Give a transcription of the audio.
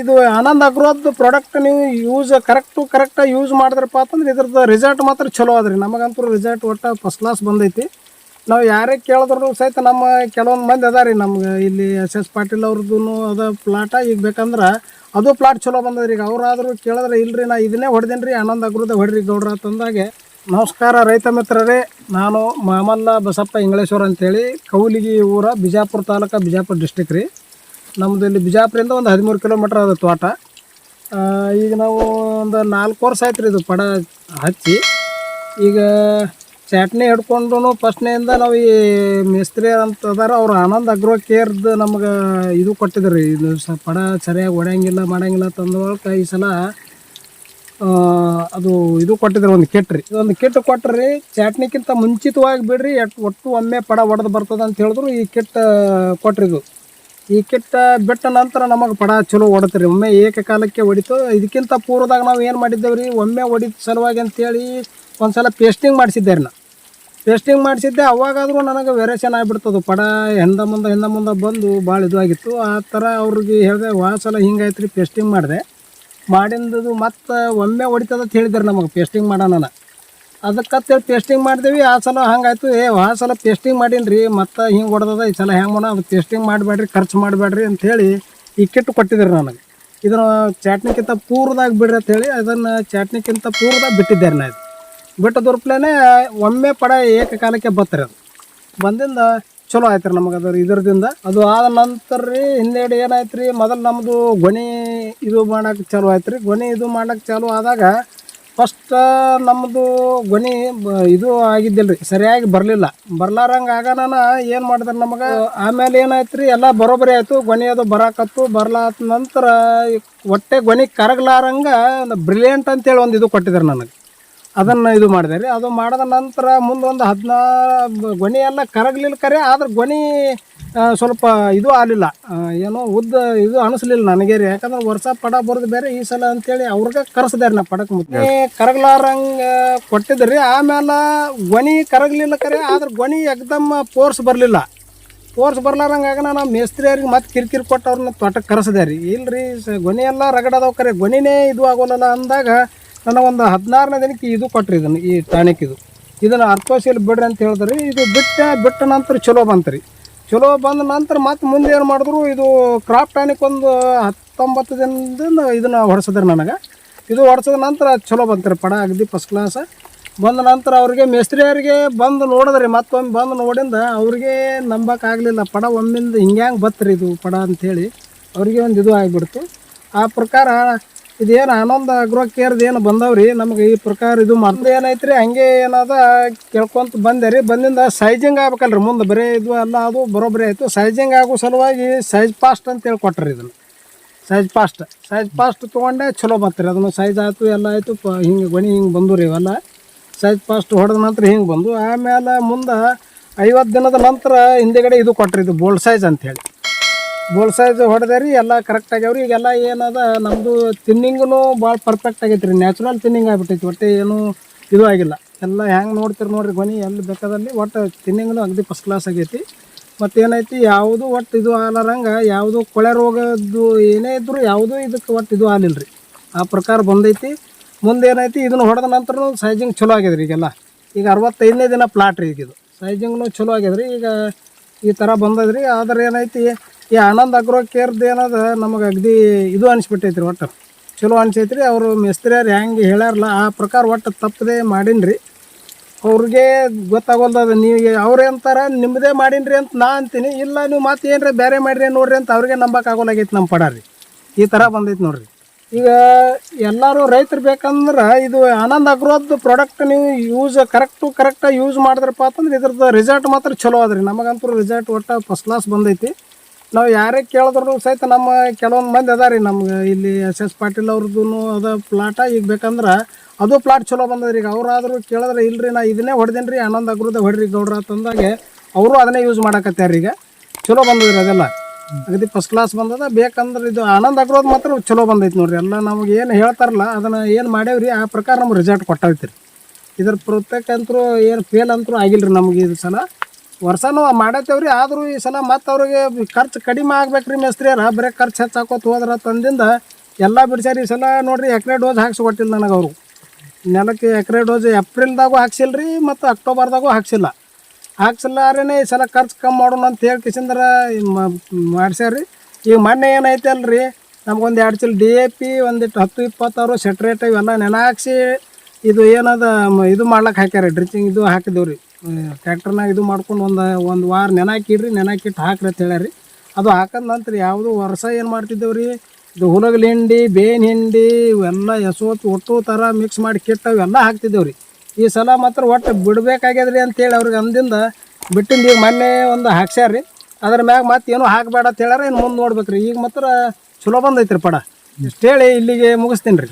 ಇದು ಆನಂದ್ ಅಗ್ರೋದ್ ಪ್ರಾಡಕ್ಟ್ ನೀವು ಯೂಸ್ ಕರೆಕ್ಟ್ ಕರೆಕ್ಟಾಗಿ ಯೂಸ್ ಮಾಡಿದ್ರಪ್ಪ ಅಂತಂದ್ರೆ ಇದ್ರದ್ದು ರಿಸಲ್ಟ್ ಮಾತ್ರ ಚಲೋ ಅದ್ರಿ ನಮಗಂತೂ ರಿಸಲ್ಟ್ ಒಟ್ಟು ಫಸ್ಟ್ ಕ್ಲಾಸ್ ಬಂದೈತಿ. ನಾವು ಯಾರೇ ಕೇಳಿದ್ರು ಸಹಿತ ನಮ್ಮ ಕೆಲವೊಂದು ಮಂದಿ ಅದ ರೀ ನಮ್ಗೆ. ಇಲ್ಲಿ ಎಸ್ ಎಸ್ ಪಾಟೀಲ್ ಅವ್ರದ್ದು ಅದ ಪ್ಲಾಟ ಈಗ ಬೇಕಂದ್ರೆ ಅದು ಪ್ಲಾಟ್ ಚಲೋ ಬಂದದ್ರಿ. ಈಗ ಅವರಾದರೂ ಕೇಳಿದ್ರೆ ಇಲ್ರಿ, ನಾ ಇದನ್ನೇ ಹೊಡೆದೇನಿ ರೀ ಆನಂದ್ ಅಗ್ರದ ಹೊಡ್ರಿ ಗೌಡ್ರ ಅಂತಂದಾಗೆ. ನಮಸ್ಕಾರ ರೈತ ಮಿತ್ರರೇ, ನಾನು ಮಾಮಲ್ಲ ಬಸಪ್ಪ ಇಂಗ್ಳೇಶ್ವರ ಅಂತೇಳಿ ಕೌಲಿಗಿ ಊರ ಬಿಜಾಪುರ ತಾಲೂಕು ಬಿಜಾಪುರ ಡಿಸ್ಟಿಕ್ ರೀ. ನಮ್ಮದು ಇಲ್ಲಿ ಬಿಜಾಪುರಿಂದ ಒಂದು ಹದಿಮೂರು ಕಿಲೋಮೀಟ್ರ್ ಅದು ತೋಟ. ಈಗ ನಾವು ಒಂದು ನಾಲ್ಕು ವರ್ಷ ಆಯ್ತು ರೀ ಇದು ಪಡ ಹಚ್ಚಿ. ಈಗ ಚಾಟ್ನಿ ಹಿಡ್ಕೊಂಡು ಫಸ್ಟ್ನೆಯಿಂದ ನಾವು ಈ ಮೇಸ್ತ್ರಿ ಅಂತ ಅದಾರ, ಅವ್ರು ಆನಂದ್ ಅಗ್ರೋ ಕೇರ್ದು ನಮ್ಗೆ ಇದು ಕೊಟ್ಟಿದ್ರು. ಇದು ಸ ಪಡ ಸರಿಯಾಗಿ ಹೊಡೆಯಂಗಿಲ್ಲ ಮಾಡಂಗಿಲ್ಲ ತಂದೊಳಗೆ ಈ ಸಲ ಅದು ಇದು ಕೊಟ್ಟಿದ್ರು, ಒಂದು ಕಿಟ್ ರೀ. ಒಂದು ಕಿಟ್ ಕೊಟ್ರಿ, ಚಟ್ನಿಕ್ಕಿಂತ ಮುಂಚಿತವಾಗಿ ಬಿಡ್ರಿ ಒಟ್ಟು ಒಮ್ಮೆ ಪಡ ಒಡೆದು ಬರ್ತದೆ ಅಂತ ಹೇಳಿದ್ರು ಈ ಕಿಟ್ ಕೊಟ್ರಿ ಇದು ಈ ಕೆಟ್ಟ ಬಿಟ್ಟ ನಂತರ ನಮಗೆ ಪಡ ಚಲೋ ಹೊಡತ್ರಿ ಒಮ್ಮೆ ಏಕಕಾಲಕ್ಕೆ ಹೊಡಿತು ಇದಕ್ಕಿಂತ ಪೂರ್ವದಾಗ ನಾವು ಏನು ಮಾಡಿದ್ದೇವೆ ರೀ ಒಮ್ಮೆ ಹೊಡಿದ ಸಲುವಾಗಿ ಅಂತೇಳಿ ಒಂದು ಸಲ ಪೇಸ್ಟಿಂಗ್ ಮಾಡಿಸಿದ್ದೆ ರೀ ನಾ. ಪೇಸ್ಟಿಂಗ್ ಮಾಡಿಸಿದ್ದೆ. ಅವಾಗಾದರೂ ನನಗೆ ವೆರೇಷನ್ ಆಗಿಬಿಡ್ತದು. ಪಡ ಹಿಂದ ಮುಂದೆ ಹಿಂದ ಮುಂದೆ ಬಂದು ಭಾಳ ಇದು ಆಗಿತ್ತು. ಆ ಥರ ಅವ್ರಿಗೆ ಹೇಳಿದೆ, ವಾ, ಸಲ ಹಿಂಗಾಯ್ತು ರೀ ಪೇಸ್ಟಿಂಗ್ ಮಾಡಿದೆ. ಮಾಡಿದ್ದು ಮತ್ತು ಒಮ್ಮೆ ಹೊಡಿತದಂತ ಹೇಳಿದ್ದಾರೆ ನಮಗೆ ಪೇಸ್ಟಿಂಗ್ ಮಾಡೋಣ ಅದಕ್ಕಂತೇಳಿ ಪೇಸ್ಟಿಂಗ್ ಮಾಡ್ತೀವಿ ಆ ಸಲ ಹಂಗಾಯ್ತು. ಏ, ಆ ಸಲ ಪೇಸ್ಟಿಂಗ್ ಮಾಡೀನಿ ರೀ ಮತ್ತೆ ಹಿಂಗೆ ಹೊಡೆದದ? ಈ ಸಲ ಹೆಂಗೆ ಮಾಡೋಣ? ಅದು ಪೇಸ್ಟಿಂಗ್ ಮಾಡಬೇಡ್ರಿ, ಖರ್ಚು ಮಾಡಬೇಡ್ರಿ ಅಂಥೇಳಿ ಈ ಕಿಟ್ ಕೊಟ್ಟಿದ್ದೀರಿ ನನಗೆ. ಇದನ್ನು ಚಟ್ನಿಕ್ಕಿಂತ ಪೂರ್ವದಾಗ ಬಿಡ್ರಿ ಅಂತೇಳಿ ಅದನ್ನು ಚಟ್ನಿಕ್ಕಿಂತ ಪೂರ್ವದಾಗ ಬಿಟ್ಟಿದ್ದೇನೆ ನಾ ಬಿಟ್ಟು ಬಿಟ್ಟ ದುರ್ಪ್ಲೇನೆ ಒಮ್ಮೆ ಪಡ ಏಕಕಾಲಕ್ಕೆ ಬತ್ತರಿ ಅದು. ಬಂದಿಂದ ಚಲೋ ಆಯ್ತು ರೀ ನಮಗೆ ಅದ್ರ ಇದರದಿಂದ. ಅದು ಆದ ನಂತರ ರೀ ಹಿಂದೆಡೆ ಏನಾಯ್ತು ರೀ ಮೊದಲು ನಮ್ಮದು ಗೊನೆ ಇದು ಮಾಡಕ್ಕೆ ಚಾಲು ಆಯ್ತು ರೀ ಗೊನೆ ಇದು ಮಾಡಕ್ಕೆ ಚಾಲು ಆದಾಗ ಫಸ್ಟ್ ನಮ್ಮದು ಗೊನೆ ಇದು ಆಗಿದ್ದಿಲ್ಲ ರೀ ಸರಿಯಾಗಿ ಬರಲಿಲ್ಲ. ಬರ್ಲಾರಂಗೆ ಆಗ ನಾನು ಏನು ಮಾಡಿದ್ರೆ ನಮಗೆ? ಆಮೇಲೆ ಏನಾಯ್ತು ರೀ ಎಲ್ಲ ಬರೋಬರಿ ಆಯಿತು ಗೊನೆ ಅದು ಬರಾಕತ್ತು ಬರ್ಲಾದ ನಂತರ ಒಟ್ಟೆ ಗೊನೆ ಕರಗ್ಲಾರಂಗ ಬ್ರಿಲಿಯಂಟ್ ಅಂತೇಳಿ ಒಂದು ಇದು ಕೊಟ್ಟಿದ್ದಾರೆ ನನಗೆ. ಅದನ್ನು ಇದು ಮಾಡಿದೆ ರೀ. ಅದು ಮಾಡಿದ ನಂತರ ಮುಂದೆ ಒಂದು ಹದಿನಾರು ಗೊನೆ ಎಲ್ಲ ಕರಗಲಿಲ್ಲ ಕರೆ ಆದ್ರೆ ಗೊನೆ ಸ್ವಲ್ಪ ಇದು ಆಗಲಿಲ್ಲ. ಏನೋ ಉದ್ದ ಇದು ಅನಿಸ್ಲಿಲ್ಲ ನನಗೆ ರೀ. ಯಾಕಂದ್ರೆ ವರ್ಷ ಪಡ ಬರೋದು ಬೇರೆ ಈ ಸಲ ಅಂತೇಳಿ ಅವ್ರಿಗೆ ರೀ ನಾ ಪಡಕ್ಕೆ ಮುತ್ತೆ ಕರಗ್ಲಾರಂಗೆ ಕೊಟ್ಟಿದ್ರಿ ಆಮೇಲೆ ಗೊನೆ ಕರಗಲಿಲ್ಲ ಕರೆ ಆದ್ರೆ ಗೊನೆ ಎಕ್ದಮ್ ಪೋರ್ಸ್ ಬರಲಿಲ್ಲ. ಫೋರ್ಸ್ ಬರ್ಲಾರಂಗಾಗ ಮೇಸ್ತ್ರಿ ಅವ್ರಿಗೆ ಮತ್ತೆ ಕಿರಿಕಿರಿ ಕೊಟ್ಟು ಅವ್ರನ್ನ ತೋಟಕ್ಕೆ ಕರೆಸ್ದೆ ರೀ. ಇಲ್ರಿ ಸ ಗೊನೆ ಎಲ್ಲ ರಗಡದವು ಕರೆ. ಗೊನೆನೇ ಇದು ಆಗೋಲ್ಲ ಅಂದಾಗ ನನಗೆ ಒಂದು ಹದಿನಾರನೇ ದಿನಕ್ಕೆ ಇದು ಕೊಟ್ಟರಿ ಇದನ್ನು, ಈ ಟಾನಿಕ್ ಇದು ಇದನ್ನು ಅರ್ಥೋಸಿಯಲ್ಲಿ ಬಿಡ್ರಿ ಅಂತ ಹೇಳಿದ್ರಿ ಇದು ಬಿಟ್ಟ ಬಿಟ್ಟ ನಂತರ ಚಲೋ ಬಂತು ರೀ ಚಲೋ ಬಂದ ನಂತರ ಮತ್ತೆ ಮುಂದೆ ಏನು ಮಾಡಿದ್ರು, ಇದು ಕ್ರಾಪ್ ಟಾನಿಕ್ ಒಂದು ಹತ್ತೊಂಬತ್ತು ದಿನದಿಂದ ಇದನ್ನು ಹೊಡೆಸಿದ್ರಿ ನನಗೆ. ಇದು ಹೊಡೆಸಿದ ನಂತರ ಚಲೋ ಬಂತು ರೀ ಪಡ, ಅಗದಿ ಫಸ್ಟ್ ಕ್ಲಾಸ್ ಬಂದ ನಂತರ ಅವ್ರಿಗೆ ಮೇಸ್ತ್ರಿಯರಿಗೆ ಬಂದು ನೋಡಿದ್ರಿ, ಮತ್ತೊಮ್ಮೆ ಬಂದು ನೋಡಿಂದ ಅವ್ರಿಗೆ ನಂಬಕ್ಕಾಗಲಿಲ್ಲ ಪಡ, ಒಮ್ಮಿಂದ ಹಿಂಗ್ಯಾಂಗೆ ಬತ್ತರಿ ಇದು ಪಡ ಅಂಥೇಳಿ ಅವ್ರಿಗೆ ಒಂದು ಇದು ಆಗಿಬಿಡ್ತು. ಆ ಪ್ರಕಾರ ಇದೇನು ಆನಂದ ಅಗ್ರೋ ಕೇರ್ದು ಏನು ಬಂದವ್ರಿ? ನಮ್ಗೆ ಈ ಪ್ರಕಾರ ಇದು ಮತ್ತೆ ಏನೈತ್ರಿ? ಹಂಗೆ ಏನಾದ ಕೇಳ್ಕೊಂತ ಬಂದೆ ರೀ ಬಂದಿಂದ ಸೈಜಿಂಗ್ ಆಗ್ಬೇಕಲ್ರಿ. ಮುಂದೆ ಬರೀ ಇದು ಎಲ್ಲ ಅದು ಬರೋಬ್ಬರಿ ಆಯಿತು. ಸೈಜಿಂಗ್ ಆಗೋ ಸಲುವಾಗಿ ಸೈಜ್ ಪಾಸ್ಟ್ ಅಂತ ಹೇಳ್ಕೊಟ್ರಿ ಇದನ್ನು. ಸೈಜ್ ಪಾಸ್ಟ್ ಸೈಜ್ ಪಾಸ್ಟ್ ತೊಗೊಂಡೆ ಚಲೋ ಬರ್ತೀರಿ ಅದನ್ನು ಸೈಜ್ ಆಯಿತು, ಎಲ್ಲ ಆಯಿತು, ಪ ಹಿಂಗೆ ಗೊಣಿ ಹಿಂಗೆ ಬಂದು ರೀ ಇವೆಲ್ಲ. ಸೈಜ್ ಪಾಸ್ಟ್ ಹೊಡೆದ ನಂತರ ಹಿಂಗೆ ಬಂದು, ಆಮೇಲೆ ಮುಂದೆ ಐವತ್ತು ದಿನದ ನಂತರ ಹಿಂದೆಗಡೆ ಇದು ಕೊಟ್ರಿ, ಇದು ಬೋಲ್ಡ್ ಸೈಜ್ ಅಂಥೇಳಿ ಬೋಲ್ಡ್ ಸೈಜ್ ಹೊಡೆದೆ ರೀ, ಎಲ್ಲ ಕರೆಕ್ಟ್ ಆಗ್ಯಾವ್ರಿ. ಈಗೆಲ್ಲ ಏನದ ನಮ್ಮದು ತಿನ್ನಿಂಗೂ ಭಾಳ ಪರ್ಫೆಕ್ಟ್ ಆಗೈತೆ ರೀ ನ್ಯಾಚುರಲ್ ತಿನ್ನಿಂಗ್ ಆಗ್ಬಿಟ್ಟೈತಿ, ಒಟ್ಟು ಏನು ಇದು ಆಗಿಲ್ಲ. ಎಲ್ಲ ಹೆಂಗೆ ನೋಡ್ತೀರಿ ನೋಡ್ರಿ ಗೊನಿ ಎಲ್ಲಿ ಬೇಕಾದಲ್ಲಿ ಒಟ್ಟು ತಿನ್ನಿಂಗೂ ಅಗದಿ ಫಸ್ಟ್ ಕ್ಲಾಸ್ ಆಗೈತಿ. ಮತ್ತು ಏನೈತಿ ಯಾವುದು ಒಟ್ಟು ಇದು ಆಗಲಾರಂಗೆ ಯಾವುದು ಕೊಳೆ ರೋಗದ್ದು ಏನೇ ಇದ್ದರೂ ಯಾವುದೂ ಇದಕ್ಕೆ ಒಟ್ಟು ಇದು ಆಗಲಿಲ್ಲ ರೀ ಆ ಪ್ರಕಾರ ಬಂದೈತಿ. ಮುಂದೆ ಏನೈತಿ ಇದನ್ನು ಹೊಡೆದ ನಂತರ ಸೈಜಿಂಗ್ ಚಲೋ ಆಗ್ಯದ ರೀ ಈಗೆಲ್ಲ. ಈಗ ಅರವತ್ತೈದನೇ ದಿನ ಪ್ಲಾಟ್ ರೀ ಈಗಿದು ಸೈಜಿಂಗ್ನು ಚಲೋ ಆಗ್ಯದ ರೀ ಈಗ ಈ ಥರ ಬಂದದ್ರಿ. ಆದ್ರೆ ಏನೈತಿ ಈ ಆನಂದ್ ಅಗ್ರೋ ಕೇರ್ದು ಏನದ, ನಮಗೆ ಅಗದಿ ಇದು ಅನಿಸ್ಬಿಟ್ಟೈತ್ರಿ ಒಟ್ಟು. ಚಲೋ ಅನ್ಸೈತ್ರಿ, ಅವರು ಮಿಸ್ತ್ರಿಯರು ಹೆಂಗೆ ಹೇಳ್ಯಾರಲ್ಲ, ಆ ಪ್ರಕಾರ ಒಟ್ಟು ತಪ್ಪದೆ ಮಾಡೀನಿ ಅವ್ರಿಗೆ ಗೊತ್ತಾಗೋಲ್ದ ನೀವು ಅವ್ರು ಅಂತಾರ ನಿಮ್ಮದೇ ಮಾಡೀನಿ ಅಂತ ನಾ ಅಂತೀನಿ. ಇಲ್ಲ, ನೀವು ಮತ್ತೆ ಏನ್ರಿ ಬೇರೆ ಮಾಡಿರಿ ನೋಡ್ರಿ ಅಂತ ಅವ್ರಿಗೆ ನಂಬಕ್ಕಾಗೋಲಾಗೈತಿ ನಮ್ಮ ಪಡ ಈ ಥರ ಬಂದೈತಿ ನೋಡ್ರಿ. ಈಗ ಎಲ್ಲರೂ ರೈತರು ಬೇಕಂದ್ರೆ ಇದು ಆನಂದ್ ಅಗ್ರೋದ್ ಪ್ರಾಡಕ್ಟ್ ನೀವು ಯೂಸ್ ಕರೆಕ್ಟು ಕರೆಕ್ಟಾಗಿ ಯೂಸ್ ಮಾಡಿದ್ರಪ್ಪ ಅಂತಂದ್ರೆ ಇದ್ರದ್ದು ರಿಸಲ್ಟ್ ಮಾತ್ರ ಚಲೋ ಅದ್ರಿ ನಮಗಂತೂ ರಿಸಲ್ಟ್ ಒಟ್ಟು ಫಸ್ಟ್ ಕ್ಲಾಸ್ ಬಂದೈತಿ. ನಾವು ಯಾರೇ ಕೇಳಿದ್ರು ಸಹಿತ ನಮ್ಮ ಕೆಲವೊಂದು ಮಂದಿ ಅದ ರೀ ನಮ್ಗೆ ಇಲ್ಲಿ ಎಸ್ ಎಸ್ ಪಾಟೀಲ್ ಅವ್ರದ್ದು ಅದ ಪ್ಲಾಟ ಈಗ ಬೇಕಂದ್ರೆ ಅದು ಪ್ಲಾಟ್ ಚಲೋ ಬಂದದ್ರಿ. ಈಗ ಅವ್ರಾದ್ರೂ ಕೇಳಿದ್ರೆ ಇಲ್ರಿ, ನಾ ಇದನ್ನೇ ಹೊಡೆದೇನಿ ರೀ ಆನಂದ್ ಅಗ್ರದ ಹೊಡ್ರಿ ಗೌಡ್ರ ತಂದಾಗೆ ಅವರು ಅದನ್ನೇ ಯೂಸ್ ಮಾಡಕತ್ತಾರೆ ಈಗ. ಚಲೋ ಬಂದದ್ರಿ ಅದೆಲ್ಲ. ಅಗದಿ ಫಸ್ಟ್ ಕ್ಲಾಸ್ ಬಂದದ. ಬೇಕಂದ್ರೆ ಇದು ಆನಂದ್ ಅಗ್ರೋದ್ ಮಾತ್ರ ಚಲೋ ಬಂದೈತೆ ನೋಡ್ರಿ. ಎಲ್ಲ ನಮಗೆ ಏನು ಹೇಳ್ತಾರಲ್ಲ, ಅದನ್ನು ಏನು ಮಾಡೇವ್ರಿ ಆ ಪ್ರಕಾರ ನಮ್ಗೆ ರಿಸಲ್ಟ್ ಕೊಟ್ಟೈತಿ ರೀ ಇದ್ರ ಪ್ರತ್ಯೇಕ ಅಂತರೂ ಏನು ಫೇಲ್ ಅಂತರೂ ಆಗಿಲ್ಲ ರೀ ನಮಗೆ ಇದು ಸಲ. ವರ್ಷನೂ ಮಾಡತ್ತೇವ್ರಿ, ಆದರೂ ಈ ಸಲ ಮತ್ತೆ ಅವ್ರಿಗೆ ಖರ್ಚು ಕಡಿಮೆ ಆಗ್ಬೇಕ್ರಿ ಮೇಸ್ತ್ರಿಯರ. ಬರೀ ಖರ್ಚು ಹೆಚ್ಚಾಕೋತ ಹೋದ್ರ ತಂದಿಂದ ಎಲ್ಲ ಬಿಡ್ಸ್ಯಾರ. ಈ ಸಲ ನೋಡ್ರಿ ಎಕರೆ ಡೋಸ್ ಹಾಕ್ಸಿ ಕೊಟ್ಟಿಲ್ಲ ನನಗೆ ಅವರು ನೆಲಕ್ಕೆ ಎಕರೆ ಡೋಸ್ ಏಪ್ರಿಲ್ದಾಗೂ ಹಾಕ್ಸಿಲ್ಲ ರೀ ಮತ್ತು ಅಕ್ಟೋಬರ್ದಾಗೂ ಹಾಕ್ಸಿಲ್ಲ. ಹಾಕ್ಸಿಲ್ಲಾರೇನೆ ಈ ಸಲ ಖರ್ಚು ಕಮ್ಮಿ ಮಾಡೋಣ ಅಂತ ಹೇಳಿ ಕಿಸಿಂದ್ರ ಮಾಡ್ಸ್ಯಾರ ರೀ ಈಗ ಮೊನ್ನೆ ಏನೈತೆ ಅಲ್ರಿ ನಮ್ಗೊಂದು ಎರಡು ಚೀಲ ಡಿ ಎ ಪಿ ಒಂದಿಟ್ಟು ಹತ್ತು ಇಪ್ಪತ್ತಾರು ಸೆಟ್ರೇಟ್ ಇವೆಲ್ಲ ನೆನ ಹಾಕ್ಸಿ ಇದು ಏನದ, ಇದು ಮಾಡ್ಲಕ್ಕೆ ಹಾಕ್ಯಾರ. ಡ್ರಿಚಿಂಗ್ ಇದು ಹಾಕಿದೆವು ರೀ ಟ್ಯಾಕ್ಟರ್ನಾಗ ಇದು ಮಾಡ್ಕೊಂಡು ಒಂದು ಒಂದು ವಾರ ನೆನಾಕಿಡ್ರಿ ನೆನಾಕಿಟ್ಟು ಹಾಕ್ರಿ ಅಂತ ಹೇಳ್ಯಾರಿ. ಅದು ಹಾಕದ ನಂತರ ಯಾವುದು ವರ್ಷ ಏನು ಮಾಡ್ತಿದ್ದೇವೆ ರೀ ಇದು ಹುಲಗಲ್ ಹಿಂಡಿ, ಬೇನ್ ಹಿಂಡಿ, ಇವೆಲ್ಲ ಎಸೋತ್ ಒಟ್ಟು ಥರ ಮಿಕ್ಸ್ ಮಾಡಿ ಕಿಟ್ಟು ಅವೆಲ್ಲ ಹಾಕ್ತಿದ್ದೇವೆ ರೀ ಈ ಸಲ ಮಾತ್ರ ಒಟ್ಟು ಬಿಡಬೇಕಾಗ್ಯದ್ರಿ ಅಂತೇಳಿ ಅವ್ರಿಗೆ ಅಂದಿಂದ ಬಿಟ್ಟಿಂದ ಈಗ ಮೊನ್ನೆ ಒಂದು ಹಾಕ್ಸ್ಯಾರ ರೀ ಅದ್ರ ಮ್ಯಾಗ ಮತ್ತೆ ಏನೂ ಹಾಕಬೇಡ ಅಂತ ಹೇಳ್ಯಾರ ಇನ್ನು ಮುಂದೆ ನೋಡ್ಬೇಕು ರೀ ಈಗ ಮಾತ್ರ ಚಲೋ ಬಂದೈತ್ರಿ ಪಡ. ಹೇಳಿ ಇಲ್ಲಿಗೆ ಮುಗಿಸ್ತೀನಿ ರೀ.